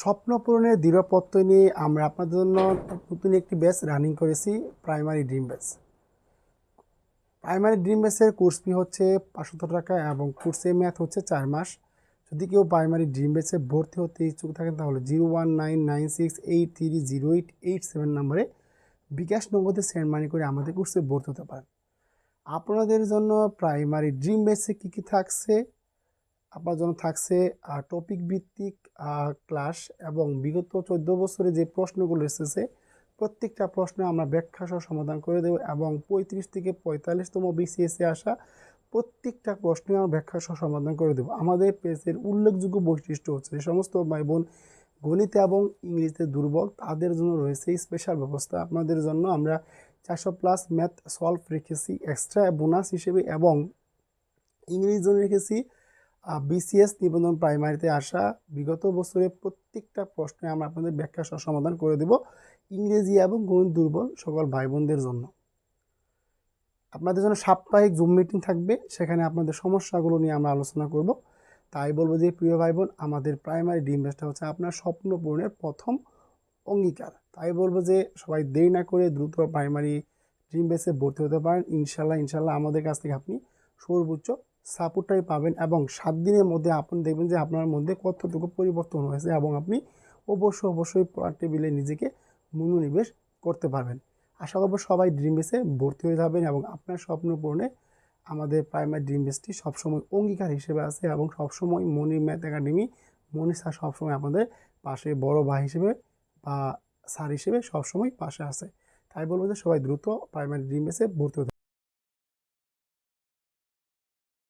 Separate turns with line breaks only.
স্বপ্ন পূরণের দৃঢ়পত্র নিয়ে আমরা আপনাদের জন্য নতুন একটি ব্যাচ রানিং করেছি primary dream batch primary dream ব্যাচের কোর্স ফি হচ্ছে পাঁচশো টাকা এবং কোর্সে ম্যাথ হচ্ছে চার মাস। যদি কেউ প্রাইমারি ড্রিম ব্যাচে ভর্তি হতে ইচ্ছুক থাকেন, তাহলে zero one nine nine six eight three zero eight eight seven নম্বরে বিকাশ নগদে সেন্ড মানি করে আমাদের কোর্সে ভর্তি হতে পারেন। আপনাদের জন্য প্রাইমারি ড্রিম বেসে কী কী থাকছে? আপনার জন্য থাকছে টপিক ভিত্তিক ক্লাস এবং বিগত চোদ্দ বছরে যে প্রশ্নগুলো এসেছে, প্রত্যেকটা প্রশ্ন আমরা ব্যাখ্যা সহ সমাধান করে দেব এবং পঁয়ত্রিশ থেকে পঁয়তাল্লিশতম বিসিএসে আসা প্রত্যেকটা প্রশ্নে আমরা ব্যাখ্যা সহ সমাধান করে দেবো। আমাদের পেজের উল্লেখযোগ্য বৈশিষ্ট্য হচ্ছে যে সমস্ত ভাই বোন গণিতে এবং ইংরেজিতে দুর্বল, তাদের জন্য রয়েছে স্পেশাল ব্যবস্থা। আপনাদের জন্য আমরা চারশো প্লাস ম্যাথ সলভ রেখেছি এক্সট্রা বোনাস হিসেবে এবং ইংরেজি জন্য রেখেছি বিসিএস নিবন্ধন প্রাইমারিতে আসা বিগত বছরের প্রত্যেকটা প্রশ্নে আমরা আপনাদের ব্যাখ্যা সহ সমাধান করে দেব ইংরেজি এবং গণিত দুর্বল সকল ভাই বোনদের জন্য। আপনাদের জন্য সাপ্তাহিক জুম মিটিং থাকবে, সেখানে আপনাদের সমস্যাগুলো নিয়ে আমরা আলোচনা করব। তাই বলব যে, প্রিয় ভাই বোন আমাদের প্রাইমারি ডিম বেসটা হচ্ছে আপনার স্বপ্ন পূরণের প্রথম অঙ্গীকার। তাই বলব যে, সবাই দেরি না করে দ্রুত প্রাইমারি ড্রিম বেসে ভর্তি হতে পারেন। ইনশাল্লাহ ইনশাল্লাহ আমাদের কাছ থেকে আপনি সর্বোচ্চ সাপোর্টটাই পাবেন এবং সাত দিনের মধ্যে আপনি দেখবেন যে আপনার মধ্যে কতটুকু পরিবর্তন হয়েছে এবং আপনি অবশ্যই অবশ্যই টেবিলে নিজেকে মনোনিবেশ করতে পারবেন। আশা করব সবাই ড্রিম বেসে ভর্তি হয়ে যাবেন এবং আপনার স্বপ্ন পূরণে আমাদের প্রাইমারি ড্রিম বেসটি সবসময় অঙ্গীকার হিসেবে আছে এবং সবসময় Monir math academy, Monir sir সবসময় আমাদের পাশে, বড় ভাই হিসেবে বা স্যার হিসেবে সবসময় পাশে আছে। তাই বলব যে সবাই দ্রুত প্রাইমারি ড্রিম বেসে ভর্তি হতে